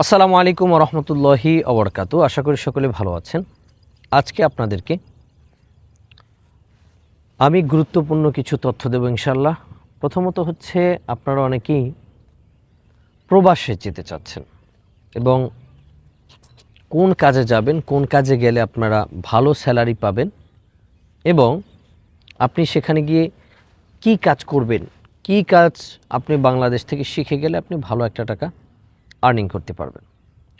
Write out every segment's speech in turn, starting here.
আসসালামু আলাইকুম রহমতুল্লাহি অবরকাতু আশা করি সকলে ভালো আছেন। আজকে আপনাদেরকে আমি গুরুত্বপূর্ণ কিছু তথ্য দেব ইনশাল্লাহ প্রথমত হচ্ছে, আপনারা অনেকেই প্রবাসে যেতে চাচ্ছেন এবং কোন কাজে যাবেন, কোন কাজে গেলে আপনারা ভালো স্যালারি পাবেন এবং আপনি সেখানে গিয়ে কি কাজ করবেন, কি কাজ আপনি বাংলাদেশ থেকে শিখে গেলে আপনি ভালো একটা টাকা আর্নিং করতে পারবেন।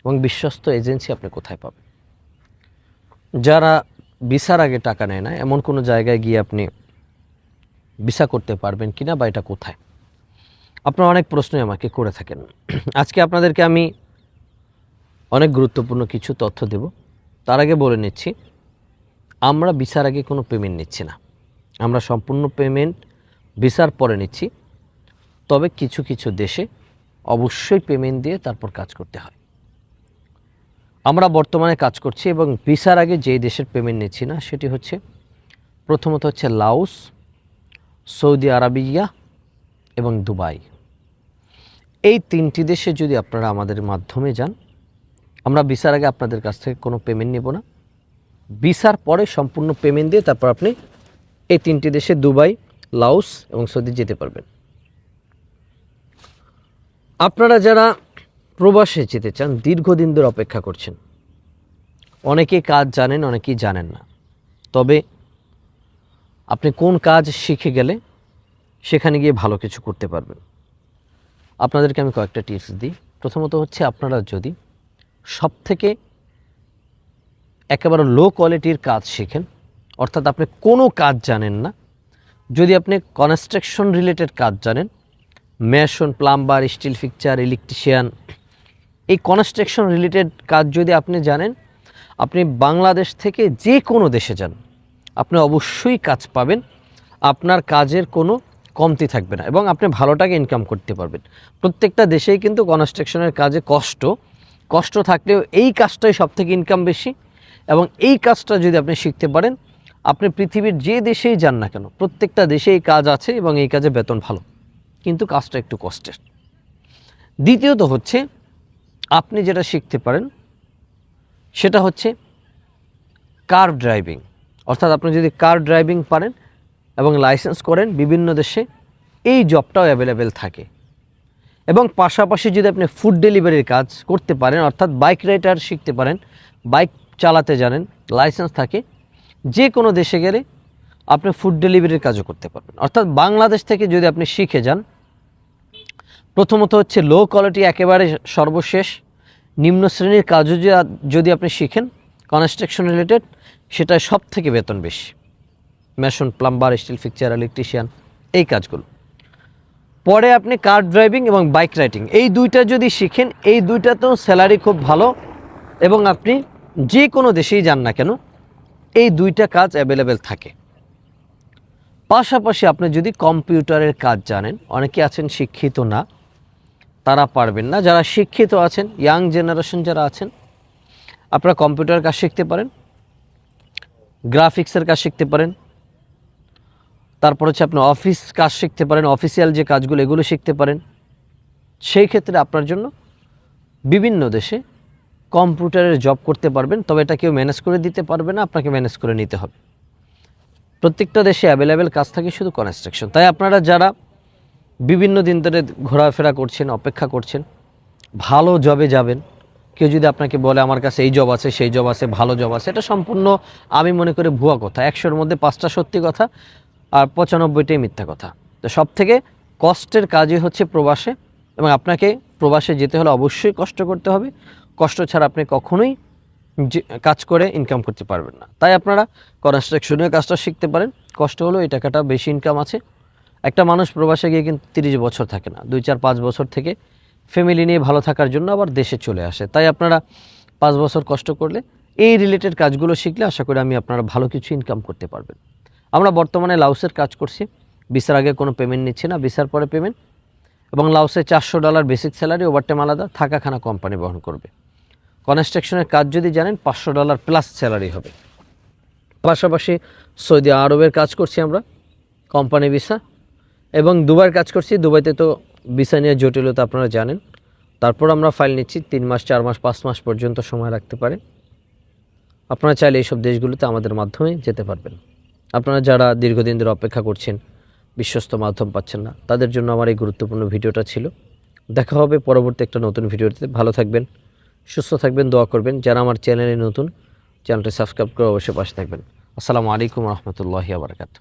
এবং বিশ্বস্ত এজেন্সি আপনি কোথায় পাবেন। যারা ভিসার আগে টাকা নেয় না, এমন কোনো জায়গায় গিয়ে আপনি ভিসা করতে পারবেন কিনা বা এটা কোথায়? আপনারা অনেক প্রশ্নই আমাকে করে থাকেন। আজকে আপনাদেরকে আমি অনেক গুরুত্বপূর্ণ কিছু তথ্য দেব। তার আগে বলে নিচ্ছি, আমরা ভিসার আগে কোনো পেমেন্ট নিচ্ছি না। আমরা সম্পূর্ণ পেমেন্ট ভিসার পরে নিচ্ছি। তবে কিছু কিছু দেশে অবশ্যই পেমেন্ট দিয়ে তারপর কাজ করতে হয়। আমরা বর্তমানে কাজ করছি এবং ভিসার আগে যেই দেশের পেমেন্ট নিচ্ছি না, সেটি হচ্ছে, প্রথমত হচ্ছে লাউস সৌদি আরবিয়া এবং দুবাই। এই তিনটি দেশে যদি আপনারা আমাদের মাধ্যমে যান, আমরা ভিসার আগে আপনাদের কাছ থেকে কোনো পেমেন্ট নেব না। ভিসার পরে সম্পূর্ণ পেমেন্ট দিয়ে তারপর আপনি এই তিনটি দেশে দুবাই লাউস এবং সৌদি যেতে পারবেন। আপনারা যারা প্রবাসে যেতে চান, দীর্ঘদিন ধরে অপেক্ষা করছেন অনেকেই কাজ জানেন, অনেকেই জানেন না। তবে আপনি কোন কাজ শিখে গেলে সেখানে গিয়ে ভালো কিছু করতে পারবেন? আপনাদেরকে আমি কয়েকটা টিপস দিই। প্রথমত হচ্ছে, আপনারা যদি সব থেকে একেবারে লো কোয়ালিটির কাজ শেখেন, অর্থাৎ আপনি কোনো কাজ জানেন না, যদি আপনি কনস্ট্রাকশন রিলেটেড কাজ জানেন mason, plumber, steel fixture, electrician. এই কনস্ট্রাকশন রিলেটেড কাজ যদি আপনি জানেন, আপনি বাংলাদেশ থেকে যে কোনো দেশে যান, আপনি অবশ্যই কাজ পাবেন। আপনার কাজের কোনো কমতি থাকবে না এবং আপনি ভালো টাকা ইনকাম করতে পারবেন। প্রত্যেকটা দেশেই কিন্তু কনস্ট্রাকশনের কাজে কষ্ট। কষ্ট থাকলেও এই কাজটাই সব থেকে ইনকাম বেশি এবং এই কাজটা যদি আপনি শিখতে পারেন, আপনি পৃথিবীর যে দেশেই যান না কেন, প্রত্যেকটা দেশেই কাজ আছে এবং এই কাজে বেতন ভালো। কিন্তু কাজটা একটু কষ্টের। দ্বিতীয়ত হচ্ছে, আপনি যেটা শিখতে পারেন, সেটা হচ্ছে কার ড্রাইভিং। অর্থাৎ আপনি যদি কার ড্রাইভিং পারেন এবং লাইসেন্স করেন, বিভিন্ন দেশে এই জবটাও অ্যাভেলেবেল থাকে। এবং পাশাপাশি যদি আপনি ফুড ডেলিভারির কাজ করতে পারেন, অর্থাৎ বাইক রাইডার শিখতে পারেন, বাইক চালাতে জানেন, লাইসেন্স থাকে, যে কোনো দেশে গেলে আপনি ফুড ডেলিভারির কাজও করতে পারবেন। অর্থাৎ বাংলাদেশ থেকে যদি আপনি শিখে যান প্রথমত হচ্ছে লো কোয়ালিটি একেবারে সর্বশেষ, নিম্ন শ্রেণির কাজও যদি আপনি শিখেন কনস্ট্রাকশন রিলেটেড সেটা সব থেকে বেতন বেশি। Mason plumber steel fixture electrician এই কাজগুলো। পরে আপনি কার ড্রাইভিং এবং বাইক রাইডিং এই দুইটা যদি শিখেন, এই দুইটাতেও স্যালারি খুব ভালো এবং আপনি যে কোনো দেশেই যান না কেন, এই দুইটা কাজ অ্যাভেলেবেল থাকে। পাশাপাশি আপনি যদি কম্পিউটারের কাজ জানেন, অনেকে আছেন শিক্ষিত না তারা পারবেন না। যারা শিক্ষিত আছেন ইয়াং জেনারেশন যারা আছেন, আপনারা কম্পিউটার কাজ শিখতে পারেন গ্রাফিক্সের কাজ শিখতে পারেন, তারপর হচ্ছে আপনি অফিস কাজ শিখতে পারেন অফিসিয়াল যে কাজগুলো, এগুলো শিখতে পারেন। সেই ক্ষেত্রে আপনার জন্য বিভিন্ন দেশে কম্পিউটারের জব করতে পারবেন, তবে এটা কেউ ম্যানেজ করে দিতে পারবে না, আপনাকে ম্যানেজ করে নিতে হবে। প্রত্যেকটা দেশে অ্যাভেলেবেল কাজ থাকে শুধু কনস্ট্রাকশন তাই আপনারা যারা বিভিন্ন দিন ধরে ঘোরাফেরা করছেন, অপেক্ষা করছেন। ভালো জবে যাবেন। কেউ যদি আপনাকে বলে, আমার কাছে এই জব আছে, সেই জব আছে, ভালো জব আছে, এটা সম্পূর্ণ আমি মনে করি ভুয়া কথা। একশোর মধ্যে পাঁচটা সত্যি কথা আর পঁচানব্বইটাই মিথ্যা কথা। তো সব থেকে কষ্টের কাজই হচ্ছে প্রবাসে এবং আপনাকে প্রবাসে যেতে হলে অবশ্যই কষ্ট করতে হবে। কষ্ট ছাড়া আপনি কখনোই কাজ করে ইনকাম করতে পারবেন না। তাই আপনারা কনস্ট্রাকশনের কাজটা শিখতে পারেন। কষ্ট হলেও এই টাকাটা বেশি ইনকাম আছে। একটা মানুষ প্রবাসে গিয়ে কিন্তু তিরিশ বছর থাকে না। দুই, চার, পাঁচ বছর থেকে ফ্যামিলি নিয়ে ভালো থাকার জন্য আবার দেশে চলে আসে। তাই আপনারা পাঁচ বছর কষ্ট করলে এই রিলেটেড কাজগুলো শিখলে আশা করি আমি আপনারা ভালো কিছু ইনকাম করতে পারবেন। আমরা বর্তমানে লাউসের কাজ করছি। বিসার আগে কোনো পেমেন্ট নিচ্ছি না। বিসার পরে পেমেন্ট এবং লাউসে চারশো ডলার বেসিক স্যালারি ওভারটাইম আলাদা থাকা খানা কোম্পানি বহন করবে। কনস্ট্রাকশনের কাজ যদি জানেন, পাঁচশো ডলার প্লাস স্যালারি হবে। পাশাপাশি সৌদি আরবের কাজ করছি আমরা কোম্পানি ভিসা এবং দুবার কাজ করছি। দুবাইতে তো ভিসা নিয়ে জটিলতা আপনারা জানেন। তারপর আমরা ফাইল নিচ্ছি, তিন মাস, চার মাস, পাঁচ মাস পর্যন্ত সময় রাখতে পারে। আপনারা চাইলে এইসব দেশগুলোতে আমাদের মাধ্যমে যেতে পারবেন। আপনারা যারা দীর্ঘদিন ধরে অপেক্ষা করছেন, বিশ্বস্ত মাধ্যম পাচ্ছেন না, তাদের জন্য আমার এই গুরুত্বপূর্ণ ভিডিওটা ছিল। দেখা হবে পরবর্তী একটা নতুন ভিডিওতে। ভালো থাকবেন, সুস্থ থাকবেন, দোয়া করবেন। যারা আমার চ্যানেলে নতুন, চ্যানেলটি সাবস্ক্রাইব করে অবশ্যই পাশে থাকবেন। আসসালামু আলাইকুম রহমতুল্লাহি আবরকাত